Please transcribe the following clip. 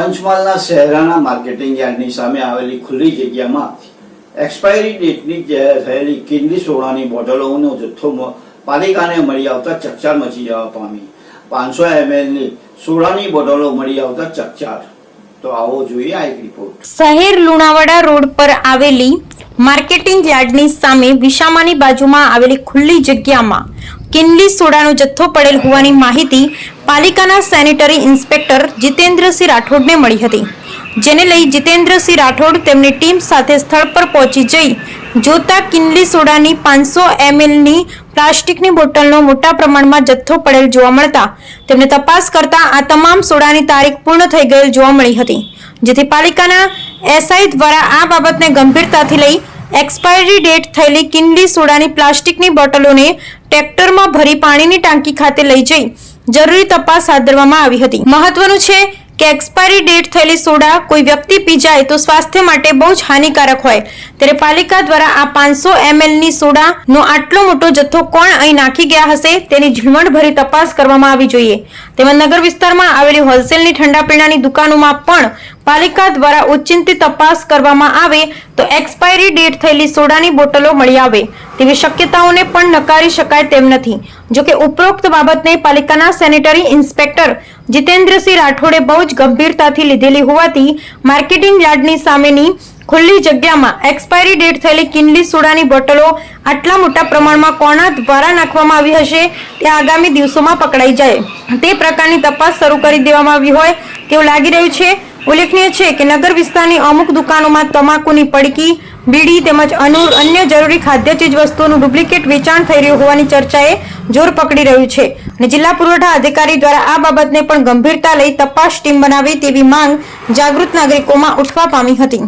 પંચમહાલના શહેરાના માર્કેટિંગ યાર્ડની સામે આવેલી ખુલ્લી જગ્યામાં એક્સપાયરી ડેટની થયેલી કિંડી સોડાની બોટલોનો જથ્થો પાલિકાને મળી આવતા ચકચાર મચી જવા પામી. પાંચસો એમએલની સોડાની બોટલો મળી આવતા ચકચાર. તો આવો જોઈએ આ એક રિપોર્ટ શહેર લુણાવાડા રોડ પર આવેલી માર્કેટિંગ યાર્ડની સામે વિશામાની બાજુમાં આવેલી ખુલ્લી જગ્યામાં કિનલી સોડાનો જથ્થો પડેલ હોવાની માહિતી પાલિકાના સેનેટરી ઇન્સ્પેક્ટર જીતેન્દ્રસિંહ રાઠોડને મળી હતી, જેને લઈ જીતેન્દ્રસિંહ રાઠોડ તેમની ટીમ સાથે સ્થળ પર પહોંચી જઈ જોતા કિનલી સોડાની પાંચસો એમએલની પ્લાસ્ટિકની બોટલનો મોટા પ્રમાણમાં જથ્થો પડેલ જોવા મળતા તેમને તપાસ કરતા આ તમામ સોડાની તારીખ પૂર્ણ થઈ ગયેલ જોવા મળી હતી, જેથી પાલિકાના એસઆઈ દ્વારા આ બાબતને ગંભીરતાથી લઈ એક્સપાયરી ડેટ થયેલી કિનલી સોડાની પ્લાસ્ટિકની બોટલોને ટ્રેક્ટરમાં ભરી પાણીની ટાંકી ખાતે લઈ જઈ જરૂરી તપાસ હાથ ધરવામાં આવી હતી. મહત્વનું છે કે એક્સપાયરી ડેટ થયેલી સોડા કોઈ વ્યક્તિ પી જાય તો સ્વાસ્થ્ય માટે બહુ જ હાનિકારક હોય. ત્યારે પાલિકા દ્વારા આ પાંચસો ની સોડાનો આટલો મોટો જથ્થો કોણ અહીં નાખી ગયા હશે તેની ઝીણવટભરી તપાસ કરવામાં આવી જોઈએ. તેમજ નગર વિસ્તારમાં આવેલી હોલસેલની ઠંડા પીણાની દુકાનોમાં પણ પાલિકા દ્વારા ઉચ્ચિંતી તપાસ કરવામાં આવે તો એક્સપાયરી ડેટ થયેલી સોડાની બોટલો મળી આવે. તેવી શક્યતાઓને પણ નકારી શકાય તેમ નથી. જોકે ઉપરોક્ત બાબતને પાલિકાના સેનેટરી ઇન્સ્પેક્ટર જીતેન્દ્રસિંહ રાઠોડે બહુ જ ગંભીરતાથી લીધેલી હોવાથી માર્કેટિંગ યાર્ડની સામેની ખુલ્લી જગ્યામાં એક્સપાયરી ડેટ થયેલી કિનલી સોડાની બોટલો આટલા મોટા પ્રમાણમાં કોના દ્વારા નાખવામાં આવી હશે, તે આગામી દિવસોમાં પકડાઈ જાય. તે પ્રકારની તપાસ શરૂ કરી દેવામાં આવી હોય તેવું લાગી રહ્યું છે. ઉલ્લેખનીય છે કે નગર વિસ્તારની અમુક દુકાનોમાં તમાકુની પડીકી બીડી તેમજ અનુ- અન્ય જરૂરી ખાદ્ય ચીજ વસ્તુઓનું ડુપ્લિકેટ વેચાણ થઈ રહ્યું હોવાની ચર્ચાએ જોર પકડી રહ્યું છે. અને જિલ્લા પુરવઠા અધિકારી દ્વારા આ બાબતને પણ ગંભીરતા લઈ તપાસ ટીમ બનાવે તેવી માંગ જાગૃત નાગરિકોમાં ઉઠવા પામી હતી.